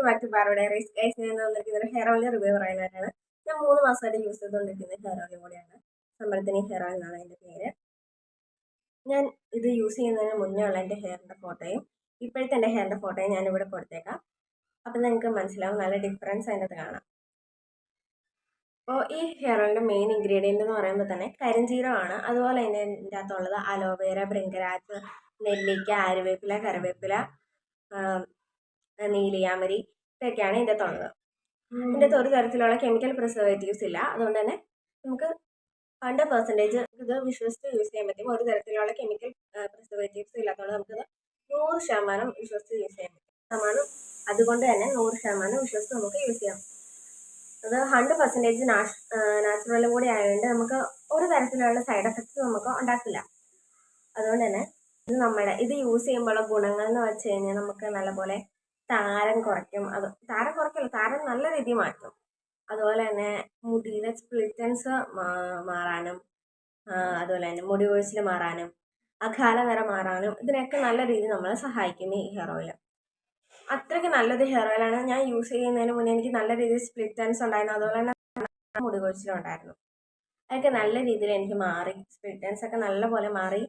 Welcome back to barrow diaries guys ഞാൻ വന്നിരിക്കുന്നത് hair oil review പറയാനായിട്ടാണ് ഞാൻ മൂന്ന് മാസമായിട്ട് യൂസ് ചെയ്തുകൊണ്ടിരിക്കുന്ന ഹെയർ ഓയിൽ കൂടെയാണ്. സമരത്തിന് ഹെയർ ഓയിൽ എന്നാണ് എന്റെ പേര്. ഞാൻ ഇത് യൂസ് ചെയ്യുന്നതിന് മുന്നേ ഉള്ള എന്റെ ഹെയറിന്റെ ഫോട്ടോയും ഇപ്പോഴത്തെ എന്റെ ഹെയറിന്റെ ഫോട്ടോയും ഞാൻ ഇവിടെ കൊടുത്തേക്കാം. അപ്പം നിങ്ങൾക്ക് മനസ്സിലാവും നല്ല ഡിഫറൻസ് അതിനകത്ത് കാണാം. അപ്പോൾ ഈ ഹെയർ ഓയിലിന്റെ മെയിൻ ഇൻഗ്രീഡിയന്റ് എന്ന് പറയുമ്പോൾ തന്നെ കരിഞ്ചീരകമാണ് അതുപോലെ തന്നെ ഇതിന്റെ അകത്തുള്ളത് അലോവേര ബ്രിങ്കരാജ് നെല്ലിക്ക ആര്യവേപ്പില കറിവേപ്പില നീലിയാമരി ഇതൊക്കെയാണ് ഇതിന്റെ അകത്തുള്ളത് ഇതിന്റെ ഒരു തരത്തിലുള്ള കെമിക്കൽ പ്രിസർവേറ്റീവ്സ് ഇല്ല. അതുകൊണ്ട് തന്നെ നമുക്ക് ഹൺഡ്രഡ് പെർസെന്റേജ് ഇത് വിശ്വസിച്ച് യൂസ് ചെയ്യാൻ പറ്റും. ഒരു തരത്തിലുള്ള കെമിക്കൽ പ്രിസർവേറ്റീവ്സ് ഇല്ലാത്തതുകൊണ്ട് നമുക്കിത് നൂറ് ശതമാനം വിശ്വസിച്ച് യൂസ് ചെയ്യാൻ പറ്റും. ശതമാനം അതുകൊണ്ട് തന്നെ നൂറ് ശതമാനം വിശ്വസിച്ച് നമുക്ക് യൂസ് ചെയ്യാം. അത് ഹൺഡ്രഡ് പെർസെന്റേജ് നാഷ് നാച്ചുറലും കൂടി ആയതുകൊണ്ട് നമുക്ക് ഒരു തരത്തിലുള്ള സൈഡ് എഫക്ട്സ് നമുക്ക് ഉണ്ടാക്കില്ല. അതുകൊണ്ട് തന്നെ ഇത് നമ്മുടെ ഇത് യൂസ് ചെയ്യുമ്പോഴുള്ള ഗുണങ്ങൾ എന്ന് വെച്ച് കഴിഞ്ഞാൽ നമുക്ക് നല്ലപോലെ താരം കുറയ്ക്കും. അത് താരം കുറയ്ക്കില്ല താരം നല്ല രീതിയിൽ മാറ്റും. അതുപോലെ തന്നെ മുടിയിലെ സ്പ്ലിറ്റൻസ് മാറാനും അതുപോലെ തന്നെ മുടി ഒഴിച്ചിൽ മാറാനും അകാല നിറം മാറാനും ഇതിനൊക്കെ നല്ല രീതിയിൽ നമ്മളെ സഹായിക്കും ഈ ഹെയർ ഓയിൽ അത്രയ്ക്ക് നല്ലൊരു ഹെയർ ഓയിലാണ് ഞാൻ യൂസ് ചെയ്യുന്നതിന് മുന്നേ എനിക്ക് നല്ല രീതിയിൽ സ്പ്ലിറ്റൻസ് ഉണ്ടായിരുന്നു. അതുപോലെ തന്നെ മുടി കൊഴിച്ചിലുണ്ടായിരുന്നു അതൊക്കെ നല്ല രീതിയിൽ എനിക്ക് മാറി. സ്പ്ലിറ്റൻസ് ഒക്കെ നല്ലപോലെ മാറി.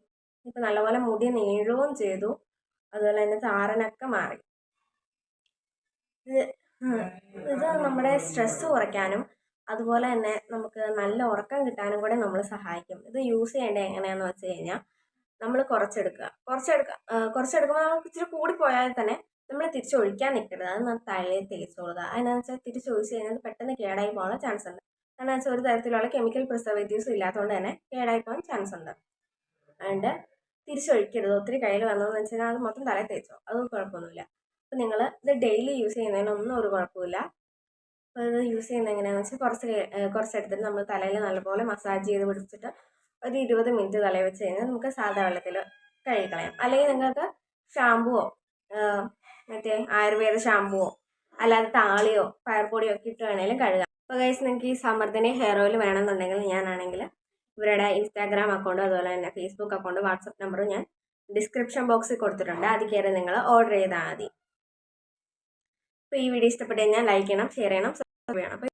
ഇപ്പം നല്ലപോലെ മുടി നീളവും ചെയ്തു. അതുപോലെ തന്നെ താരനൊക്കെ മാറി. ഇത് നമ്മുടെ സ്ട്രെസ്സ് കുറയ്ക്കാനും അതുപോലെ തന്നെ നമുക്ക് നല്ല ഉറക്കം കിട്ടാനും കൂടെ നമ്മൾ സഹായിക്കും. ഇത് യൂസ് ചെയ്യേണ്ടത് എങ്ങനെയാണെന്ന് വെച്ച് കഴിഞ്ഞാൽ നമ്മൾ കുറച്ചെടുക്കുക. കുറച്ചെടുക്കുക കുറച്ചെടുക്കുമ്പോൾ നമുക്ക് ഇച്ചിരി കൂടിപ്പോയാൽ തന്നെ നമ്മൾ തിരിച്ചൊഴിക്കാൻ നിൽക്കരുത് അത് നമ്മൾ തലയിൽ തേച്ചോളുക. അതിനെന്ന് വെച്ചാൽ തിരിച്ചൊഴിച്ച് കഴിഞ്ഞാൽ പെട്ടെന്ന് കേടായി പോകാൻ ചാൻസ് ഉണ്ട്. കാരണം വെച്ചാൽ ഒരു തരത്തിലുള്ള കെമിക്കൽ പ്രിസർവേറ്റീവ്സ് ഇല്ലാത്തതുകൊണ്ട് തന്നെ കേടായി പോകാൻ ചാൻസ് ഉണ്ട്. അതുകൊണ്ട് തിരിച്ചൊഴിക്കരുത്. ഒത്തിരി കയ്യിൽ വന്നതെന്ന് വെച്ചാൽ അത് മൊത്തം തലയിൽ തേച്ചോ. അത് കുഴപ്പമൊന്നുമില്ല. അപ്പോൾ നിങ്ങൾ ഇത് ഡെയിലി യൂസ് ചെയ്യുന്നതിനൊന്നും ഒരു കുഴപ്പമില്ല. അപ്പോൾ ഇത് യൂസ് ചെയ്യുന്നത് എങ്ങനെയാണെന്ന് വെച്ചാൽ കുറച്ച് കുറച്ച് കുറച്ചെടുത്തിട്ട് നമ്മൾ തലയിൽ നല്ലപോലെ മസാജ് ചെയ്ത് പിടിച്ചിട്ട് ഒരു ഇരുപത് മിനിറ്റ് തലയിൽ വെച്ച് കഴിഞ്ഞാൽ നമുക്ക് സാധാ വെള്ളത്തിൽ കഴുകിക്കളയാം അല്ലെങ്കിൽ നിങ്ങൾക്ക് ഷാമ്പുവോ മറ്റേ ആയുർവേദ ഷാമ്പുവോ അല്ലാതെ താളിയോ പയർപ്പൊടിയോ ഒക്കെ ഇട്ട് വേണേലും കഴുകാം. അപ്പോൾ ഗൈസ് നിങ്ങൾക്ക് ഈ സമർദ്ദന ഹെയർ ഓയിൽ വേണമെന്നുണ്ടെങ്കിൽ ഞാനാണെങ്കിൽ ഇവരുടെ ഇൻസ്റ്റാഗ്രാം അക്കൗണ്ടും അതുപോലെ തന്നെ ഫേസ്ബുക്ക് അക്കൗണ്ട് വാട്സപ്പ് നമ്പറും ഞാൻ ഡിസ്ക്രിപ്ഷൻ ബോക്സിൽ കൊടുത്തിട്ടുണ്ട്. അത് കയറി നിങ്ങൾ ഓർഡർ ചെയ്താൽ മതി. അപ്പോൾ ഈ വീഡിയോ ഇഷ്ടപ്പെട്ട് കഴിഞ്ഞാൽ ലൈക്ക് ചെയ്യണം ഷെയർ ചെയ്യണം സബ്സ്ക്രൈബ് ചെയ്യണം.